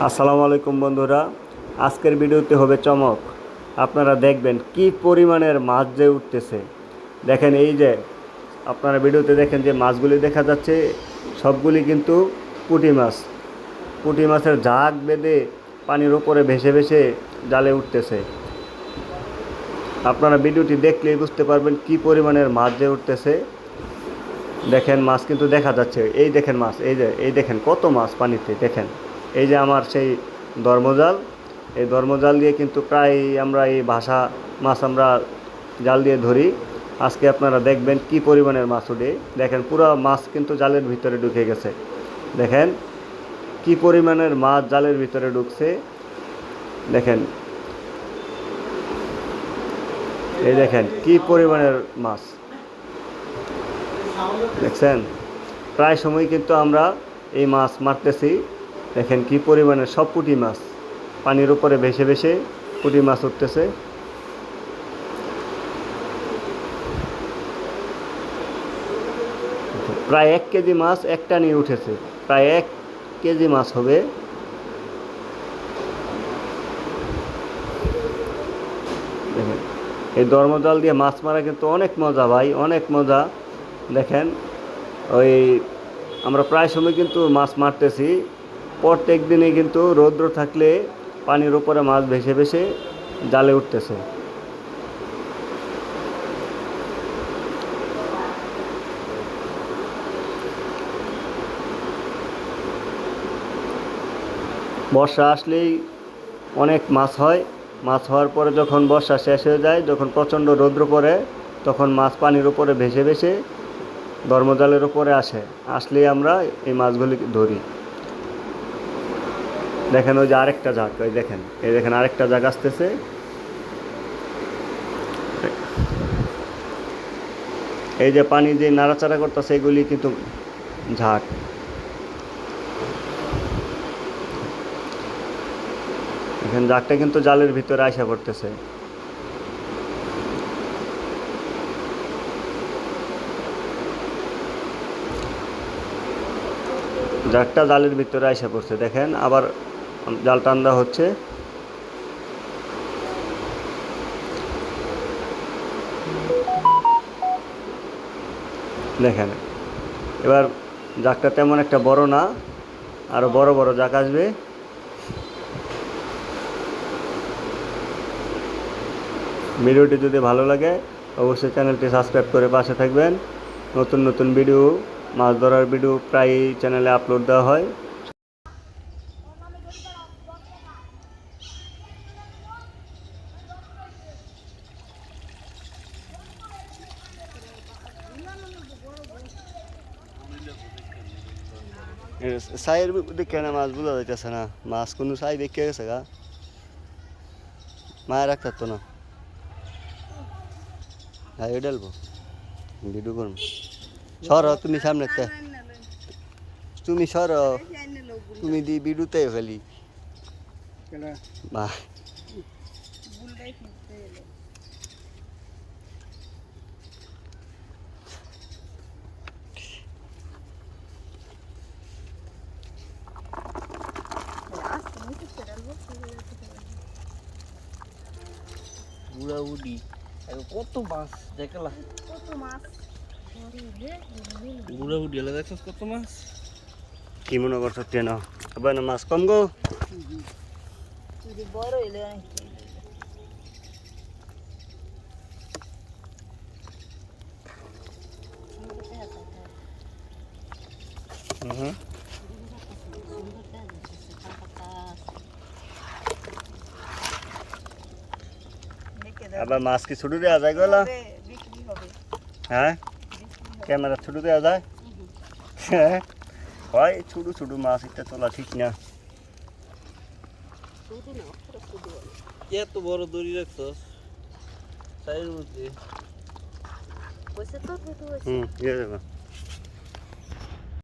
আসসালামু আলাইকুম বন্ধুরা। আজকের ভিডিওতে হবে চমক। আপনারা দেখবেন কি পরিমাণের মাছ যে উঠতেছে। দেখেন এই যে, আপনারা ভিডিওতে দেখেন যে মাছগুলি দেখা যাচ্ছে, সবগুলি কিন্তু পুঁটি মাছ। পুঁটি মাছের ঝাঁক বেঁধে পানির উপরে ভেসে ভেসে জালে উঠতেছে। আপনারা ভিডিওটি দেখলেই বুঝতে পারবেন কি পরিমাণের মাছ যে উঠতেছে। দেখেন মাছ কিন্তু দেখা যাচ্ছে। এই দেখেন মাছ, এই যে, এই দেখেন কত মাছ পানিতে, দেখেন। এই যে আমার সেই ধর্মজাল, এই ধর্মজাল দিয়ে কিন্তু প্রায় আমরা এই ভাষা মাছ আমরা জাল দিয়ে ধরি। আজকে আপনারা দেখবেন কি পরিমাণের মাছ উঠে দেখেন পুরো মাছ কিন্তু জালের ভিতরে ঢুকে গেছে। দেখেন কি পরিমাণের মাছ জালের ভিতরে ঢুকছে। দেখেন এই দেখেন কি পরিমাণের মাছ। দেখছেন? প্রায় সময় কিন্তু আমরা এই মাছ মারতেছি। দেখেন কি পরিমাণে সব পুঁটি মাছ। পানির উপরে ভেসে ভেসে পুঁটি মাছ উঠতেছে। প্রায় এক কেজি মাছ একটা নিয়ে উঠেছে। প্রায় এক কেজি মাছ হবে। এই ধর্মজাল দিয়ে মাছ মারা কিন্তু অনেক মজা ভাই, অনেক মজা। দেখেন, ওই আমরা প্রায় সময় কিন্তু মাছ মারতেছি। প্রত্যেক দিনে কিন্তু রৌদ্র থাকলে পানির উপরে মাছ ভেসে ভেসে জালে উঠতেছে। বর্ষা আসলেই অনেক মাছ হয়। মাছ হওয়ার পরে যখন বর্ষা শেষ হয়ে যায়, যখন প্রচণ্ড রৌদ্র পড়ে, তখন মাছ পানির উপরে ভেসে ভেসে ধর্মজালের উপরে আসে। আসলেই আমরা এই মাছগুলি ধরি। দেখেন ওই যে আরেকটা জাগ ওই দেখেন, এই দেখেন আরেকটা জাগ আসতেছে। এই যে পানি যে নাড়াচাড়া করতেছে, এগুলি কিন্তু ঝাঁক। এখানে জাগটা কিন্তু জালের ভিতরে আসা পড়তেছে। জাগটা জালের ভিতরে আসা পড়ছে, দেখেন, আবার জাল টান্দা হচ্ছে। দেখেন, এবার জাকটা তেমন একটা বড় না আরও বড় বড় জাক আসবে। ভিডিওটি যদি ভালো লাগে, অবশ্যই চ্যানেলটি সাবস্ক্রাইব করে পাশে থাকবেন। নতুন নতুন ভিডিও, মাছ ধরার ভিডিও প্রায়ই চ্যানেলে আপলোড দেওয়া হয়। সাইয়ের দেখে না মাছ বোঝা যাইতেছে না মাছ কোনো সাই দেখে গেছে গা মায়ের রাখতে তো না হ্যাঁ ডালবো ভিডিও করব সর তুমি সামনে। তুমি সর তুমি দি ভিডিওতে ফেলি বা বুড়া উডি কত মাছ দেখলা বুড়া উডি এলা দেখছস কত মাছ কি মনে করছ ট্রেন আবার না মাছ কম গো বড় হইলে হুম আবার মাছ কি ছুটু দেওয়া যায় গলা? হ্যাঁ? ক্যামেরা ছুটু দেওয়া যায়? হ্যাঁ? হয় ছোটো ছোটো মাছ এটা তোলা ঠিক না। এত বড় দড়ি রাখছস? সাইড মধ্যে। হুম